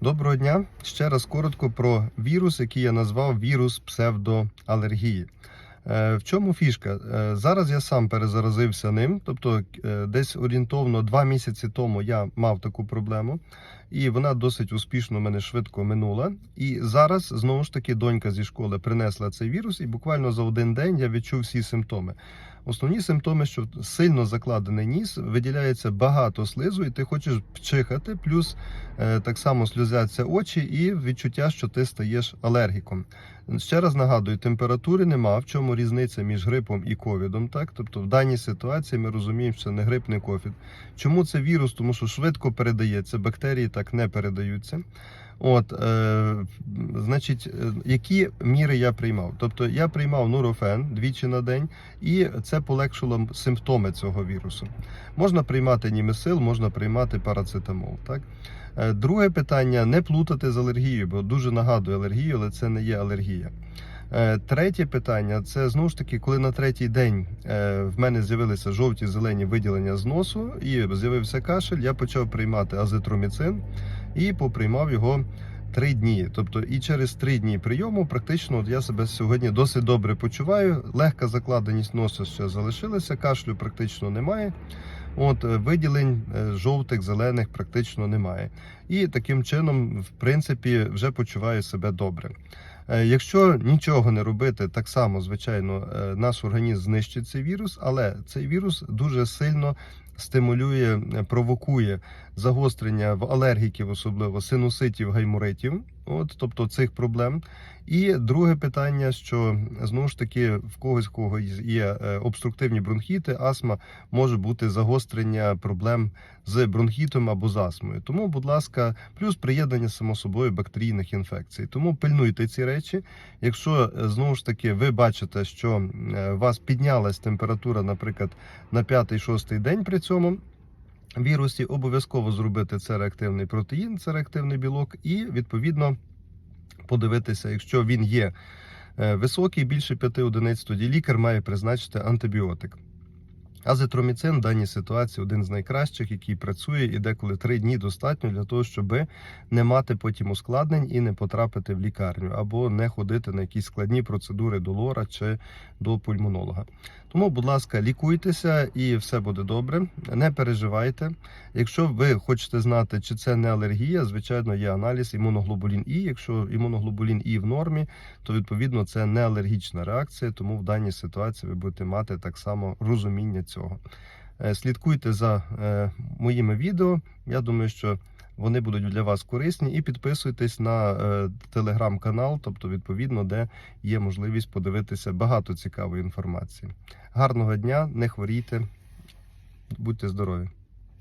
Доброго дня. Ще раз коротко про вірус, який я назвав вірус псевдоалергії. Е, В чому фішка? Е, Зараз я сам перезаразився ним, тобто е, десь орієнтовно два місяці тому я мав таку проблему, і вона досить успішно мене швидко минула. І зараз знову ж таки донька зі школи принесла цей вірус, і буквально за один день я відчув всі симптоми. Основні симптоми, що сильно закладений ніс, виділяється багато слизу, і ти хочеш пчихати, плюс так само сльозяться очі, і відчуття, що ти стаєш алергіком. Ще раз нагадую, температури нема. В чому різниця між грипом і ковідом? Так, тобто в даній ситуації ми розуміємо, що не грип, не ковід. Чому це вірус? Тому що швидко передається, бактерії так не передаються. От, е, значить, е, які міри я приймав? Тобто я приймав нурофен двічі на день, і це полегшило симптоми цього вірусу. Можна приймати німесил, можна приймати парацетамол. Так? Е, Друге питання не плутати з алергією, бо дуже нагадує алергію, але це не є алергія. Е, Третє питання це знову ж таки, коли на третій день в мене з'явилися жовті зелені виділення з носу і з'явився кашель, я почав приймати азитроміцин і поприймав його три дні. Тобто, і через три дні прийому практично от я себе сьогодні досить добре почуваю. Легка закладеність носа ще залишилася, кашлю практично немає. От е, виділень е, жовтих, зелених практично немає. І таким чином, в принципі, вже почуваю себе добре. Е, Якщо нічого не робити, так само, звичайно, наш організм знищить цей вірус, але цей вірус дуже сильно стимулює, е, провокує загострення в алергіків, особливо синуситів, гайморитів, от, тобто цих проблем. І друге питання, що знову ж таки в когось кого є е, обструктивні бронхіти, астма може бути загострення проблем з бронхітом або з астмою. Тому, будь ласка, плюс приєднання само собою бактерійних інфекцій. Тому пильнуйте ці речі. Якщо е, знову ж таки ви бачите, що е, у вас піднялась температура, наприклад, на 5-6 день при цьому. Вірусі обов'язково зробити це реактивний протеїн, це реактивний білок, і відповідно подивитися, якщо він є е, високий, більше 5 одиниць, тоді лікар має призначити антибіотик. Азитроміцин в даній ситуації один з найкращих, який працює, і деколи 3 дні достатньо для того, щоб не мати потім ускладнень і не потрапити в лікарню, або не ходити на якісь складні процедури до лора чи до пульмонолога. Тому, будь ласка, лікуйтеся і все буде добре. Не переживайте. Якщо ви хочете знати, чи це не алергія, звичайно, є аналіз імуноглобулін І. Якщо імуноглобулін І в нормі, то відповідно це не алергічна реакція, тому в даній ситуації ви будете мати так само розуміння цього. Е, Слідкуйте за е, моїми відео. Я думаю, що вони будуть для вас корисні. І підписуйтесь на е, телеграм-канал, тобто, відповідно, де є можливість подивитися багато цікавої інформації. Гарного дня, не хворійте, будьте здорові!